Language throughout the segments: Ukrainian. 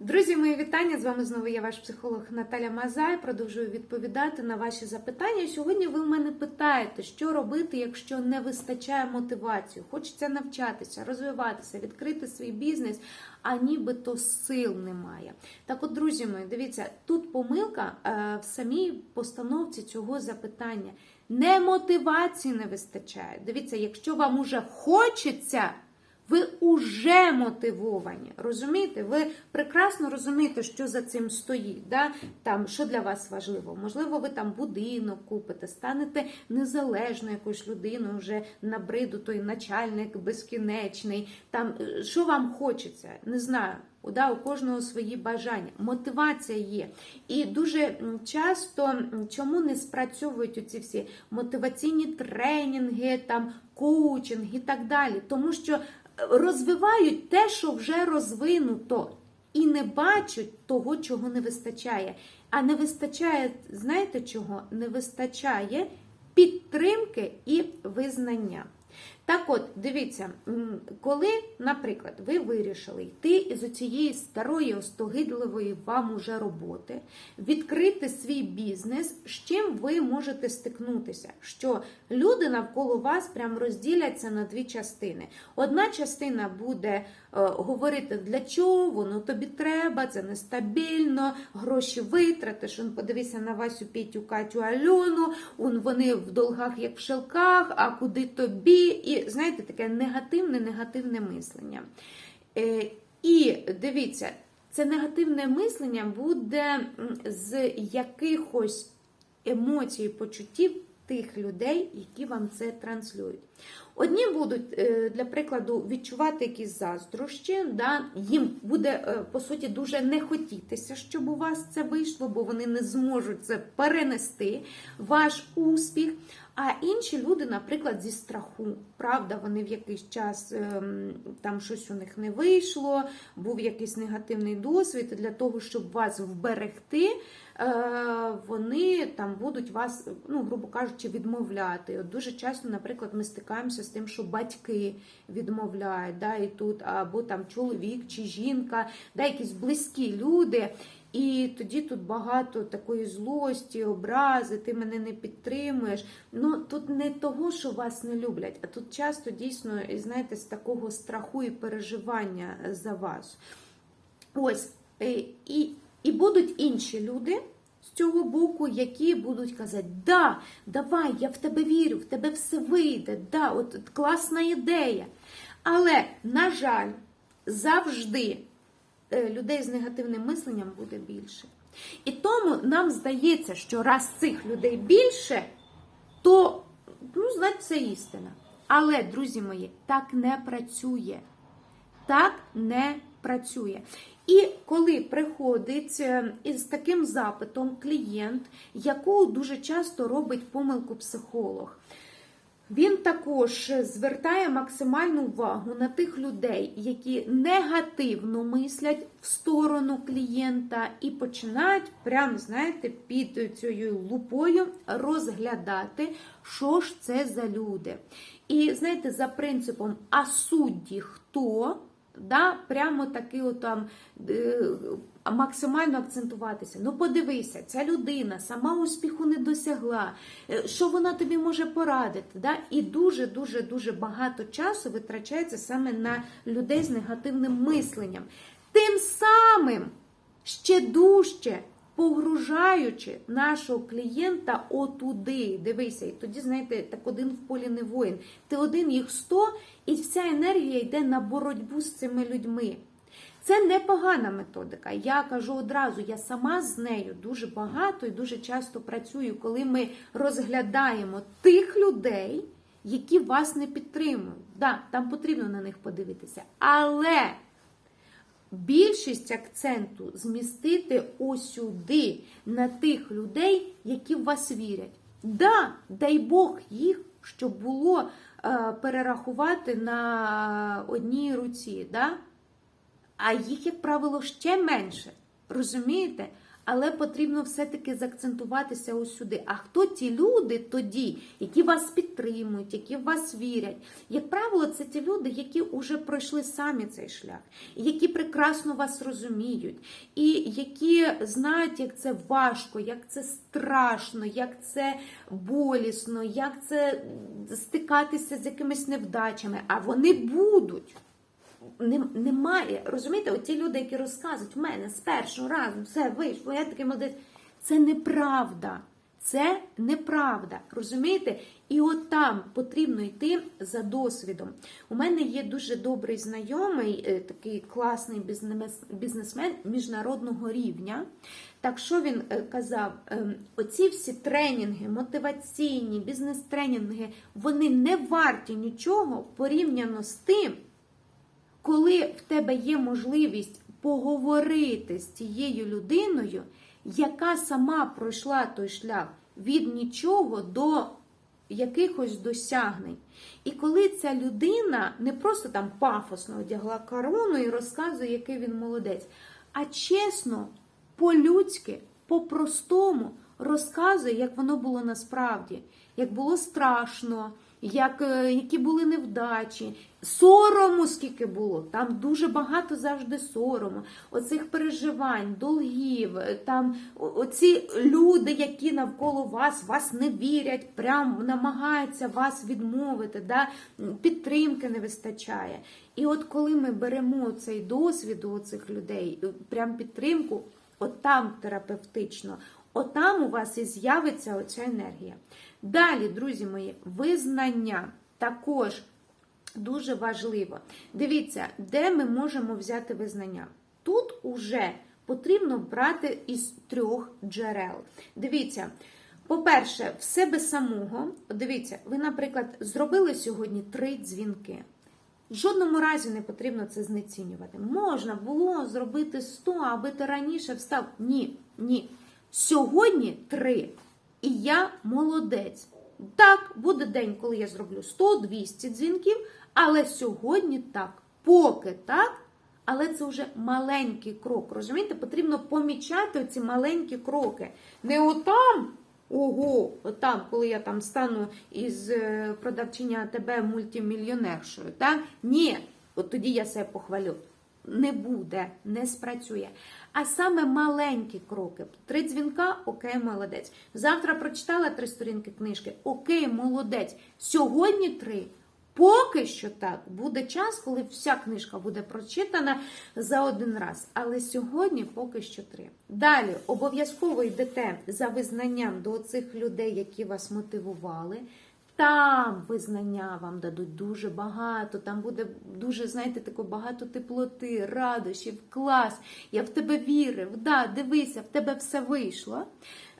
Друзі, мої вітання! З вами знову я ваш психолог Наталя Мазай. Продовжую відповідати на ваші запитання. Сьогодні ви в мене питаєте, що робити, якщо не вистачає мотивації. Хочеться навчатися, розвиватися, відкрити свій бізнес, а нібито сил немає. Так, от, друзі мої, дивіться, тут помилка е, в самій постановці цього запитання. Не мотивації не вистачає. Дивіться, якщо вам уже хочеться. Ви уже мотивовані, розумієте? Ви прекрасно розумієте, що за цим стоїть. Да? Там, що для вас важливо? Можливо, ви там будинок купите, станете незалежною якоюсь людиною, вже набриду той начальник безкінечний. Там, е, Що вам хочеться? Не знаю. Да, у кожного свої бажання. Мотивація є. І дуже часто чому не спрацьовують оці всі мотиваційні тренінги, там, коучинг і так далі. Тому що розвивають те, що вже розвинуто, і не бачать того, чого не вистачає. А не вистачає, знаєте чого? Не вистачає підтримки і визнання. Так от, дивіться, коли, наприклад, ви вирішили йти із цієї старої, остогидливої вам уже роботи, відкрити свій бізнес, з чим ви можете стикнутися? Що люди навколо вас прям розділяться на дві частини. Одна частина буде е, говорити, для чого воно тобі треба, це нестабільно, гроші витратиш. Он подивися на Васю, Петю, Катю, Альону, он вони в долгах, як в шелках, а куди тобі? І знаєте, таке негативне, негативне мислення. Е, І дивіться, це негативне мислення буде з якихось емоцій, почуттів тих людей, які вам це транслюють. Одні будуть, е, для прикладу, відчувати якісь заздрощі, да? їм буде, е, по суті, дуже не хотітися, щоб у вас це вийшло, бо вони не зможуть це перенести, ваш успіх. А інші люди, наприклад, зі страху, правда, вони в якийсь час ем, там щось у них не вийшло, був якийсь негативний досвід, для того, щоб вас вберегти, е, вони там будуть вас, ну, грубо кажучи, відмовляти. От дуже часто, наприклад, ми стикаємося з тим, що батьки відмовляють, да, і тут, або там чоловік чи жінка, да, якісь близькі люди. І тоді тут багато такої злості, образи, ти мене не підтримуєш. Ну тут не того, що вас не люблять, а тут часто дійсно, знаєте, з такого страху і переживання за вас. Ось, е, і, і будуть інші люди. З цього боку, які будуть казати, да, давай, я в тебе вірю, в тебе все вийде, да, от, от класна ідея. Але, на жаль, завжди людей з негативним мисленням буде більше. І тому нам здається, що раз цих людей більше, то, ну, значить, це істина. Але, друзі мої, так не працює. Так не працює. І коли приходить е, із таким запитом клієнт, яку дуже часто робить помилку психолог, він також звертає максимальну увагу на тих людей, які негативно мислять в сторону клієнта і починають, прямо, знаєте, під цією лупою розглядати, що ж це за люди. І знаєте, за принципом, а судді хто? Да, прямо таки там е, максимально акцентуватися. Ну, подивися, ця людина сама успіху не досягла. Е, Що вона тобі може порадити? Да? І дуже, дуже, дуже багато часу витрачається саме на людей з негативним мисленням. Тим самим ще дужче погружаючи нашого клієнта отуди. Дивися, і тоді, знаєте, так один в полі не воїн. Ти один їх сто, і вся енергія йде на боротьбу з цими людьми. Це непогана методика. Я кажу одразу, я сама з нею дуже багато і дуже часто працюю, коли ми розглядаємо тих людей, які вас не підтримують. Да, там потрібно на них подивитися. Але більшість акценту змістити осюди на тих людей, які в вас вірять. Да, дай Бог їх, щоб було е, перерахувати на одній руці. Да? А їх, як правило, ще менше. Розумієте? Але потрібно все-таки заакцентуватися ось сюди. А хто ті люди тоді, які вас підтримують, які в вас вірять? Як правило, це ті люди, які вже пройшли самі цей шлях, які прекрасно вас розуміють, і які знають, як це важко, як це страшно, як це болісно, як це стикатися з якимись невдачами. А вони будуть. Нем- Немає, розумієте, оті люди, які розказують, в мене з першого разу все вийшло, я такий молодець. Це неправда. Це неправда. Розумієте? І от там потрібно йти за досвідом. У мене є дуже добрий знайомий, е, такий класний бізнесмен міжнародного рівня. Так що він е, казав, ем, оці всі тренінги, мотиваційні, бізнес-тренінги, вони не варті нічого порівняно з тим, коли в тебе є можливість поговорити з тією людиною, яка сама пройшла той шлях від нічого до якихось досягнень. І коли ця людина не просто там пафосно одягла корону і розказує, який він молодець, а чесно, по-людськи, по-простому розказує, як воно було насправді, як було страшно, як, е, які були невдачі, сорому скільки було. Там дуже багато завжди сорому, оцих переживань, долгів, е, там оці люди, які навколо вас, вас не вірять, прям намагаються вас відмовити, да? підтримки не вистачає. І от коли ми беремо цей досвід у цих людей, прям підтримку, от там терапевтично, отам у вас і з'явиться оця енергія. Далі, друзі мої, визнання також дуже важливо. Дивіться, де ми можемо взяти визнання. Тут уже потрібно брати із трьох джерел. Дивіться. По-перше, в себе самого, дивіться, ви, наприклад, зробили сьогодні три дзвінки. В жодному разі не потрібно це знецінювати. Можна було зробити 100, аби ти раніше встав. Ні, ні. Сьогодні три. І я молодець. Так, буде день, коли я зроблю 100-200 дзвінків, але сьогодні так. Поки так, але це вже маленький крок. Розумієте, потрібно помічати ці маленькі кроки. Не отам. Ого, отам, коли я там стану із е, продавчиня тебе мультимільйонершою. Так? Ні, от тоді я себе похвалю. Не буде, не спрацює. А саме маленькі кроки. Три дзвінка, окей, молодець. Завтра прочитала три сторінки книжки, окей, молодець. Сьогодні три. Поки що так, буде час, коли вся книжка буде прочитана за один раз. Але сьогодні поки що три. Далі обов'язково йдете за визнанням до цих людей, які вас мотивували. Там визнання вам дадуть дуже багато, там буде дуже, знаєте, тако багато теплоти, радощів, клас. Я в тебе вірив, да, дивися, в тебе все вийшло.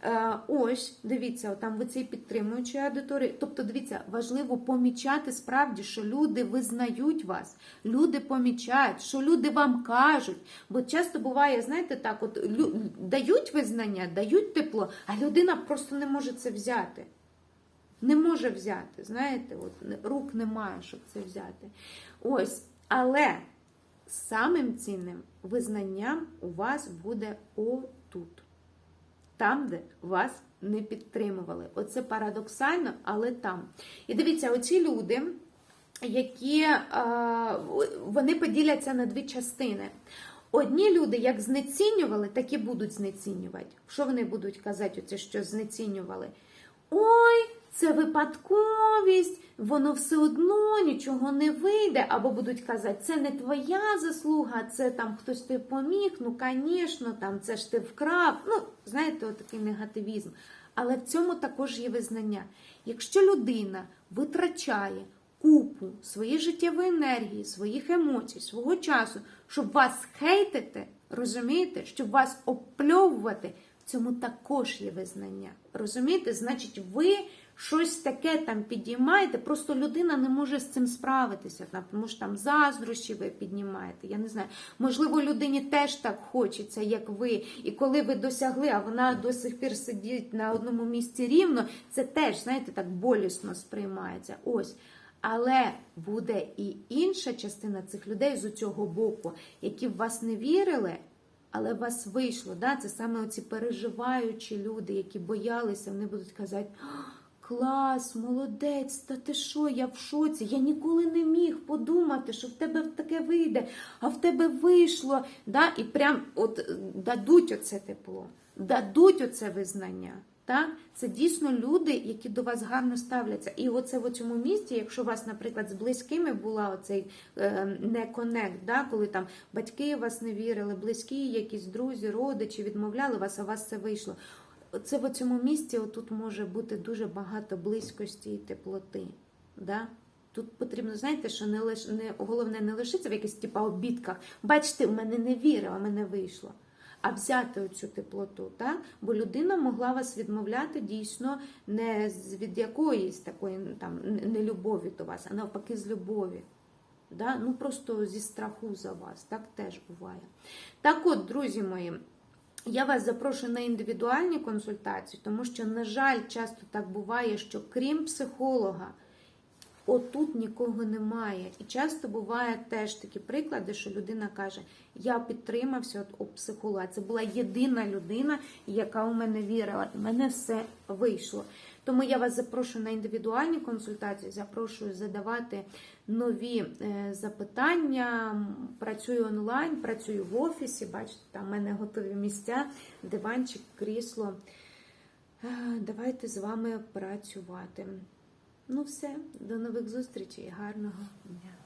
Е, ось, дивіться, там ви цій підтримуючій аудиторії. Тобто, дивіться, важливо помічати справді, що люди визнають вас, люди помічають, що люди вам кажуть. Бо часто буває, знаєте, так, от дають визнання, дають тепло, а людина просто не може це взяти. Не може взяти, знаєте, от рук немає, щоб це взяти. Ось, але самим цінним визнанням у вас буде отут там, де вас не підтримували. Оце парадоксально, але там. І дивіться, оці люди, які е, вони поділяться на дві частини. Одні люди, як знецінювали, так і будуть знецінювати. Що вони будуть казати, оце що знецінювали? Ой, це випадковість, воно все одно нічого не вийде. Або будуть казати, це не твоя заслуга, це там хтось тобі поміг, ну, звісно, там це ж ти вкрав. Ну, знаєте, отакий негативізм. Але в цьому також є визнання. Якщо людина витрачає купу своєї життєвої енергії, своїх емоцій, свого часу, щоб вас хейтити, розумієте, щоб вас опльовувати, в цьому також є визнання. Розумієте? Значить, ви щось таке там підіймаєте, просто людина не може з цим справитися. Там, Тому що там заздрощі ви піднімаєте. Я не знаю. Можливо, людині теж так хочеться, як ви. І коли ви досягли, а вона до сих пір сидить на одному місці рівно, це теж, знаєте, так болісно сприймається. Ось. Але буде і інша частина цих людей з цього боку, які в вас не вірили, Але вас вийшло, да? це саме оці переживаючі люди, які боялися, вони будуть казати. Клас, молодець, та ти що, я в шоці. Я ніколи не міг подумати, що в тебе таке вийде, а в тебе вийшло. Да? І прям от е, дадуть оце тепло, дадуть оце визнання. Так? Це дійсно люди, які до вас гарно ставляться. І оце в цьому місці, якщо у вас, наприклад, з близькими була оцей е, не да? коли там батьки вас не вірили, близькі, якісь друзі, родичі відмовляли вас, а вас це вийшло. Це в цьому місці отут може бути дуже багато близькості і теплоти. Да? Тут потрібно, знаєте, що не лиш не головне не лишитися в якихось типа обідках. Бачите, в мене не віра, а в мене вийшло. А взяти оцю теплоту, так? бо людина могла вас відмовляти дійсно не з від якоїсь такої там нелюбові до вас, а навпаки, з любові. Да? Ну просто зі страху за вас. Так теж буває. Так от, друзі мої. Я вас запрошую на індивідуальні консультації, тому що, на жаль, часто так буває, що крім психолога, отут нікого немає. І часто буває теж такі приклади, що людина каже: Я підтримався у психолога. Це була єдина людина, яка у мене вірила, і мене все вийшло. Тому я вас запрошую на індивідуальні консультації, запрошую задавати нові е, запитання. Працюю онлайн, працюю в офісі. Бачите, там в мене готові місця, диванчик, крісло. Е, Давайте з вами працювати. Ну, все, до нових зустрічей, гарного дня.